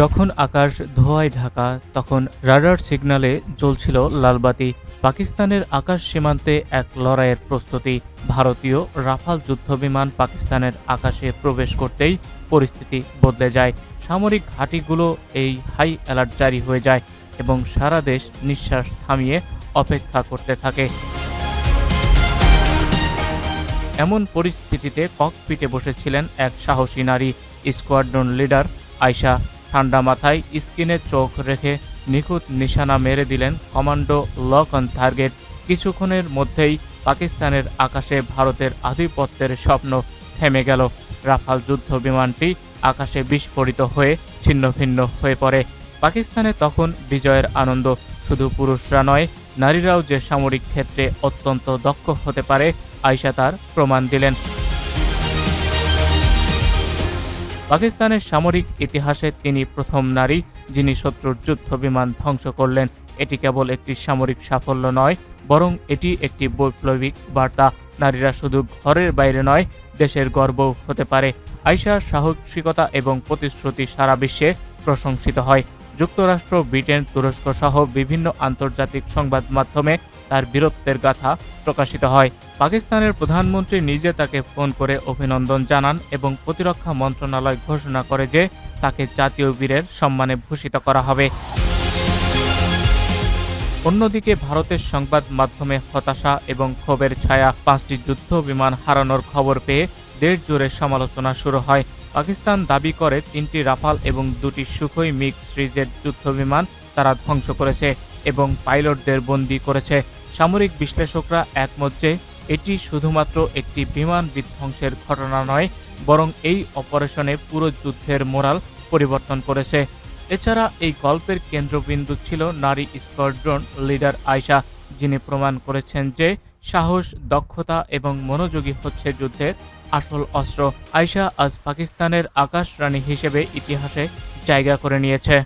যখন আকাশ ধোঁয়ায় ঢাকা, তখন রাডার সিগন্যালে জ্বলছিল লালবাতি। পাকিস্তানের আকাশ সীমান্তে এক লড়াইয়ের প্রস্তুতি। ভারতীয় রাফাল যুদ্ধবিমান পাকিস্তানের আকাশে প্রবেশ করতেই পরিস্থিতি বদলে যায়। সামরিক ঘাঁটিগুলো এই হাই অ্যালার্ট জারি হয়ে যায় এবং সারা দেশ নিঃশ্বাস থামিয়ে অপেক্ষা করতে থাকে। এমন পরিস্থিতিতে ককপিটে বসেছিলেন এক সাহসী নারী, স্কোয়াড্রন লিডার আয়শা। ঠান্ডা মাথায় স্কিনে চোখ রেখে নিখুঁত নিশানা মেরে দিলেন কমান্ডো লক অন টার্গেট। কিছুক্ষণের মধ্যেই পাকিস্তানের আকাশে ভারতের আধিপত্যের স্বপ্ন থেমে গেল। রাফাল যুদ্ধ বিমানটি আকাশে বিস্ফোরিত হয়ে ছিন্নভিন্ন হয়ে পড়ে। পাকিস্তানে তখন বিজয়ের আনন্দ। শুধু পুরুষরা নয়, নারীরাও যে সামরিক ক্ষেত্রে অত্যন্ত দক্ষ হতে পারে, আয়শা তার প্রমাণ দিলেন। পাকিস্তানের সামরিক ইতিহাসে তিনি প্রথম নারী যিনি শত্রুর যুদ্ধ বিমান ধ্বংস করলেন। এটি কেবল একটি সামরিক সাফল্য নয়, বরং এটি একটি বৈপ্লবিক বার্তা। নারীরা শুধু ঘরের বাইরে নয়, দেশের গর্ব হতে পারে। আয়শার সাহসিকতা এবং প্রতিশ্রুতি সারা বিশ্বে প্রশংসিত হয়। যুক্তরাষ্ট্র, ব্রিটেন, তুরস্ক সহ বিভিন্ন আন্তর্জাতিক সংবাদ মাধ্যমে তার বীরত্বের গাথা প্রকাশিত হয়। পাকিস্তানের প্রধানমন্ত্রী নিজে তাকে ফোন করে অভিনন্দন জানান এবং প্রতিরক্ষা মন্ত্রণালয় ঘোষণা করে যে তাকে জাতীয় বীরের সম্মানে ভূষিত করা হবে। অন্যদিকে ভারতের সংবাদ মাধ্যমে হতাশা এবং ক্ষোভের ছায়া পাঁচটি যুদ্ধ বিমান হারানোর খবর পেয়ে দেশ জুড়ে সমালোচনা শুরু হয়। পাকিস্তান দাবি করে, তিনটি রাফাল এবং দুটি সুখই মিগ সিরিজের যুদ্ধ বিমান তারা ধ্বংস করেছে এবং পাইলটদের বন্দী করেছে। সামরিক বিশ্লেষকরা একমত যে, এটি শুধুমাত্র একটি বিমান বিধ্বংসের ঘটনা নয়, বরং এই অপারেশনে পুরো যুদ্ধের মোরাল পরিবর্তন করেছে। এছাড়া এই গল্পের কেন্দ্রবিন্দু ছিল নারী স্কোয়াড্রন লিডার আয়শা। যিনি প্রমাণ করেছেন যে সাহস, দক্ষতা এবং মনোযোগী হচ্ছে যুদ্ধের আসল অস্ত্র। আয়শা আজ পাকিস্তানের আকাশ রানী হিসেবে ইতিহাসে জায়গা করে নিয়েছে।